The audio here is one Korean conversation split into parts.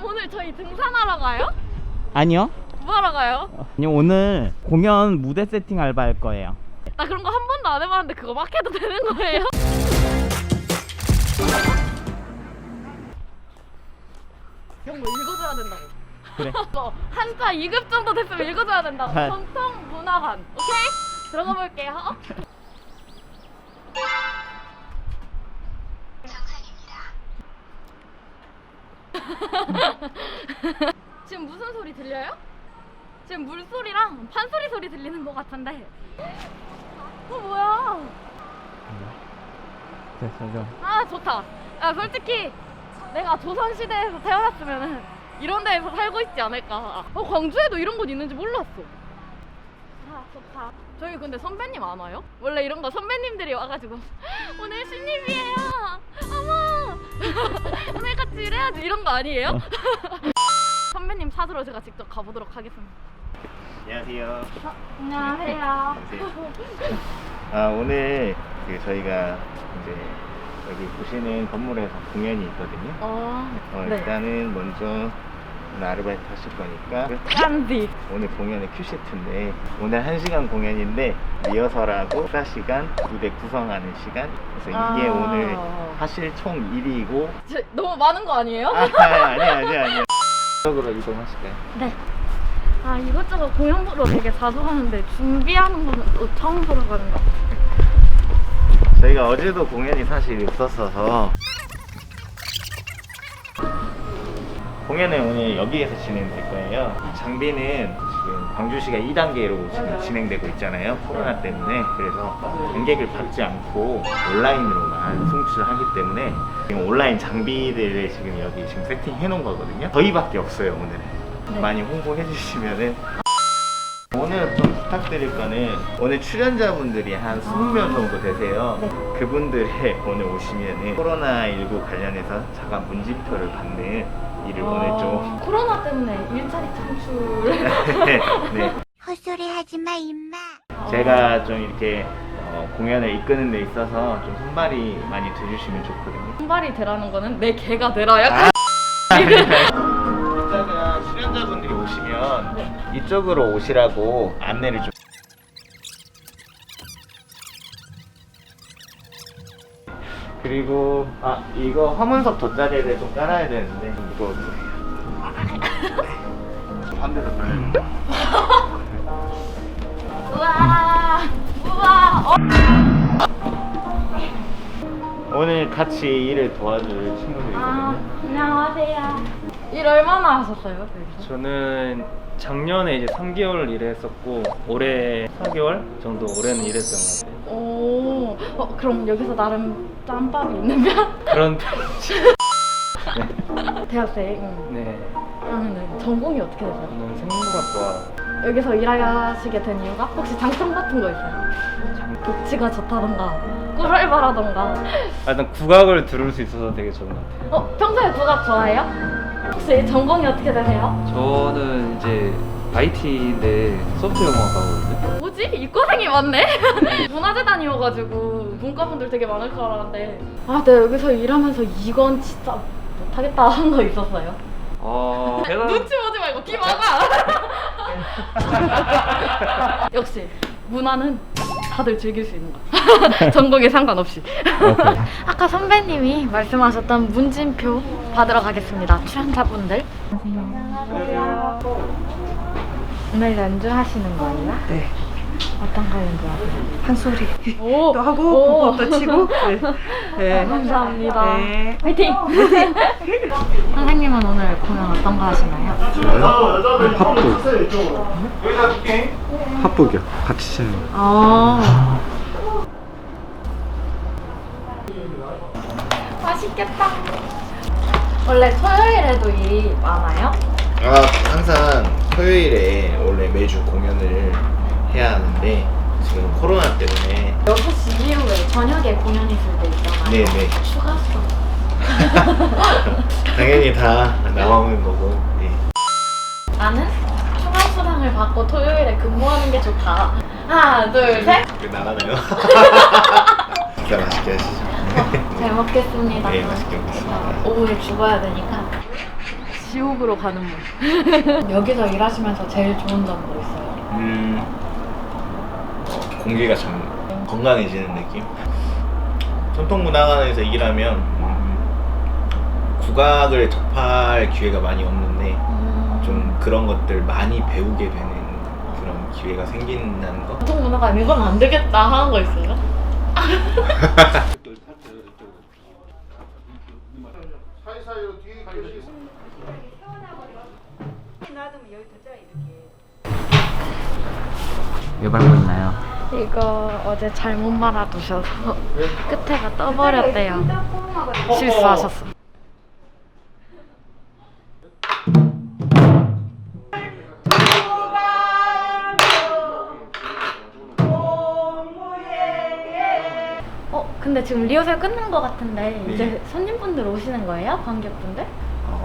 선배님 오늘 저희 등산하러 가요? 아니요. 뭐 하러 가요? 아니 오늘 공연 무대 세팅 알바할 거예요. 나 그런 거 한 번도 안 해봤는데 그거 막 해도 되는 거예요? 이런 거 읽어줘야 된다고. 그래. 뭐 한자 2급 정도 됐으면 읽어줘야 된다고. 네. 전통 문화관. 오케이? 들어가 볼게요. 지금 무슨 소리 들려요? 지금 물소리랑 판소리 소리 들리는 것 같은데. 어 뭐야? 됐어, 저. 아 좋다. 야 솔직히 내가 조선 시대에서 태어났으면은 이런 데에서 살고 있지 않을까. 어 광주에도 이런 곳 있는지 몰랐어. 아 좋다. 저희 근데 선배님 안 와요? 원래 이런 거 선배님들이 와가지고 오늘 신입이에요. 어 같이 일해야지 이런 거 아니에요? 어. 선배님 찾으러 제가 직접 가보도록 하겠습니다. 안녕하세요. 안녕하세요. 아 오늘 그 저희가 이제 여기 보시는 건물에서 공연이 있거든요. 어, 어, 네. 일단은 먼저 오늘 아르바이트 하실 거니까 깐디. 오늘 공연의 큐시트인데 오늘 1시간 공연인데 리허설하고 4시간 무대 구성하는 시간 그래서 이게 아. 오늘 하실 총 일이고 저, 너무 많은 거 아니에요? 아 아니 아니 아니 쪽으로 이동하실까요? 네. 아 이것저것 공연 보러 되게 자주 가는데 준비하는 거는 또 처음 보러 가는 거. 저희가 어제도 공연이 사실 있었어서 공연은 오늘 여기에서 진행될 거예요. 장비는 지금 광주시가 2단계로 지금 진행되고 있잖아요. 코로나 때문에. 그래서 관객을 받지 않고 온라인으로만 송출을 하기 때문에 지금 온라인 장비들을 지금 여기 지금 세팅해 놓은 거거든요. 저희밖에 없어요, 오늘은. 네. 많이 홍보해 주시면은 오늘 좀 부탁드릴 거는 오늘 출연자분들이 한 20명 정도 되세요. 네. 그분들의 오늘 오시면은 코로나19 관련해서 자가 문진표를 받는 일을 오늘 좀 코로나 때문에 일자리 창출. 네. 헛소리 하지 마, 임마. 제가 좀 이렇게 어, 공연을 이끄는 데 있어서 좀 손발이 많이 돼주시면 좋거든요. 손발이 되라는 거는 내 개가 되라 약간. 이따가 출연자분들이 오시면 네. 이쪽으로 오시라고 안내를 좀 그리고 아 이거 화문석 돗자리를 좀 깔아야 되는데 이거 반대로 우와. 우와. 어. 오늘 같이 일을 도와줄 친구들이거든요. 아 안녕하세요. 일 얼마나 하셨어요? 여기서? 저는 작년에 이제 3개월 일했었고 올해 4개월 정도 올해는 일했던 것 같아요. 오. 어 그럼 여기서 나름 짬밥이 있는 편? 그런 편이지. 대학생. 네, 그러면은 전공이 어떻게 되세요? 저는 생물학과 여기서 일하시게 된 이유가 혹시 장점 같은 거 있어요? 장... 복지가 좋다던가 꿀알바라던가 아, 일단 국악을 들을 수 있어서 되게 좋은 것 같아요. 어 평소에 국악 좋아해요? 혹시 전공이 어떻게 되세요? 저는 이제 IT인데 소프트웨어공학과거든요. 뭐지? 이과생이 많네? 문화재 다니어가지고 문과분들 되게 많을 줄 알았는데 아 내가 여기서 일하면서 이건 진짜 못하겠다 한 거 있었어요? 아, 제가 눈치 보지 말고 귀 막아 역시 문화는 다들 즐길 수 있는 거 전공에 상관없이 아까 선배님이 말씀하셨던 문진표 받으러 가겠습니다 출연자분들 오늘 연주하시는 거예요? 네. 어떤 거 연주하세요? 한 소리 오, 또 하고 오. 국악도 치고 네. 네. 감사합니다. 네. 화이팅! 선생님은 오늘 공연 어떤 거 하시나요? 합북이요. 같이 치는 거. 아. 맛있겠다. 원래 토요일에도 일이 많아요? 아 항상 토요일에 원래 매주 공연을 해야 하는데 지금 코로나 때문에 6시 이후에 저녁에 공연 있을 때 있잖아요. 네네 추가서. 당연히 다 나오는 거고 네. 나는 추가 수당을 받고 토요일에 근무하는 게 좋다. 하나, 둘, 셋. 이거 나가나요? 진짜 맛있게 하시죠 잘 먹겠습니다. 네 맛있게 먹겠습니다 오후에 죽어야 되니까. 지옥으로 가는 문. 여기서 일하시면서 제일 좋은 점뭐 있어요? 음, 어, 공기가 참 건강해지는 느낌. 전통 문화관에서 일하면 음, 국악을 접할 기회가 많이 없는데 좀 그런 것들 많이 배우게 되는 그런 기회가 생긴다는 거. 전통 문화가 이건 안 되겠다 하는 거 있어요? 왜 밟고 있나요? 이거 어제 잘못 말아두셔서 끝에가 떠버렸대요. 실수하셨어. 어, 근데 지금 리허설 끝난 것 같은데 네. 이제 손님분들 오시는 거예요? 관객분들?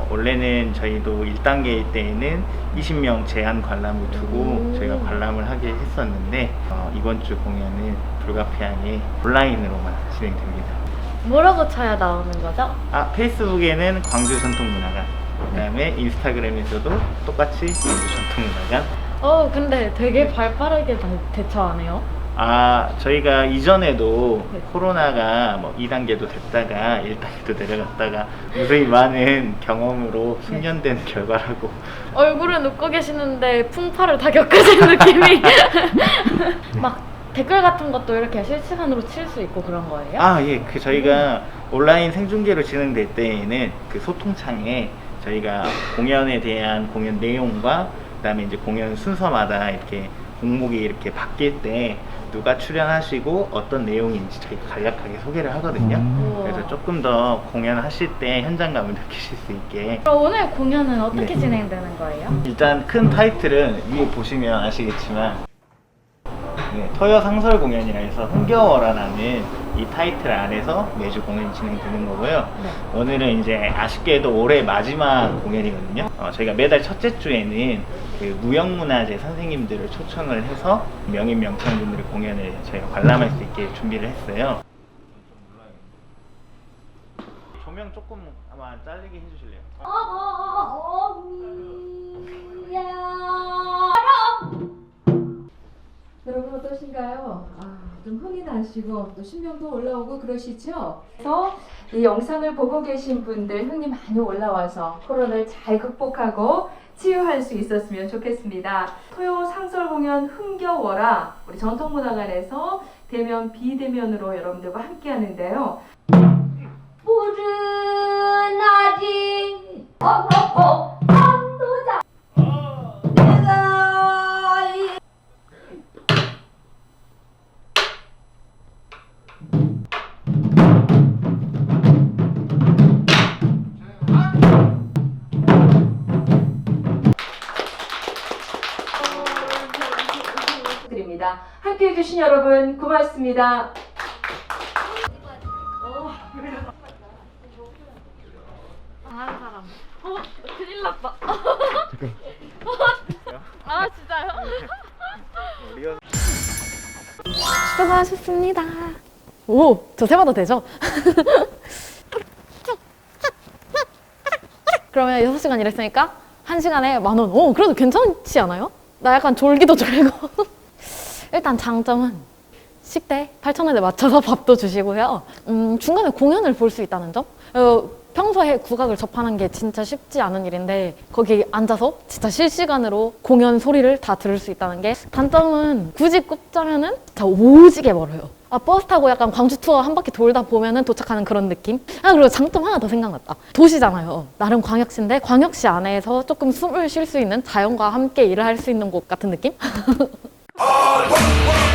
어, 원래는 저희도 1단계 때에는 20명 제한 관람을 두고 음. 저희가 관람을 하게 했었는데 어, 이번 주 공연은 불가피하게 온라인으로만 진행됩니다. 뭐라고 쳐야 나오는 거죠? 아 페이스북에는 광주 전통문화관 그다음에 인스타그램에서도 똑같이 광주 전통문화관 어, 근데 되게 발빠르게 대- 대처하네요. 아 저희가 이전에도 네. 코로나가 뭐 2단계도 됐다가 1단계도 내려갔다가 무수히 많은 경험으로 숙련된 결과라고 얼굴은 웃고 계시는데 풍파를 다 겪으신 느낌이 막 댓글 같은 것도 이렇게 실시간으로 칠 수 있고 그런 거예요? 아, 예. 그 저희가 온라인 생중계로 진행될 때에는 그 소통창에 저희가 공연에 대한 공연 내용과 그다음에 이제 공연 순서마다 이렇게 공목이 이렇게 바뀔 때 누가 출연하시고 어떤 내용인지 저희가 간략하게 소개를 하거든요. 음. 그래서 조금 더 공연하실 때 현장감을 느끼실 수 있게 그럼 오늘 공연은 어떻게 네. 진행되는 거예요? 일단 큰 타이틀은 위에 보시면 아시겠지만 네, 토요 상설 공연이라 해서 흥겨워라라는 이 타이틀 안에서 매주 공연이 진행되는 거고요. 네. 오늘은 이제 아쉽게도 올해 마지막 공연이거든요. 어, 저희가 매달 첫째 주에는 그 무형문화재 선생님들을 초청을 해서 명인 명창분들의 공연을 저희가 관람할 수 있게 준비를 했어요. 조명 조금 아마 잘리게 해주실래요? 여러분 어떠신가요? 아, 좀 흥이 나시고 또 신명도 올라오고 그러시죠? 그래서 이 영상을 보고 계신 분들 흥이 많이 올라와서 코로나를 잘 극복하고 치유할 수 있었으면 좋겠습니다. 토요 상설 공연 흥겨워라 우리 전통문화관에서 대면 비대면으로 여러분들과 함께 하는데요. 푸른 어어어 해주신 여러분 고맙습니다. 강한 사람. 어, 큰일 났다. 아, 진짜요? 수고하셨습니다. 오, 저 세봐도 되죠? 그러면 6시간 일했으니까 1시간에 만 원. 오, 그래도 괜찮지 않아요? 나 약간 졸기도 졸고. 일단 장점은 식대 8,000원에 맞춰서 밥도 주시고요. 음, 중간에 공연을 볼 수 있다는 점. 어, 평소에 국악을 접하는 게 진짜 쉽지 않은 일인데 거기 앉아서 진짜 실시간으로 공연 소리를 다 들을 수 있다는 게 단점은 굳이 꼽자면은 진짜 오지게 멀어요. 아 버스 타고 약간 광주 투어 한 바퀴 돌다 보면은 도착하는 그런 느낌. 아 그리고 장점 하나 더 생각났다. 도시잖아요. 나름 광역시인데 광역시 안에서 조금 숨을 쉴 수 있는 자연과 함께 일을 할 수 있는 곳 같은 느낌? All right.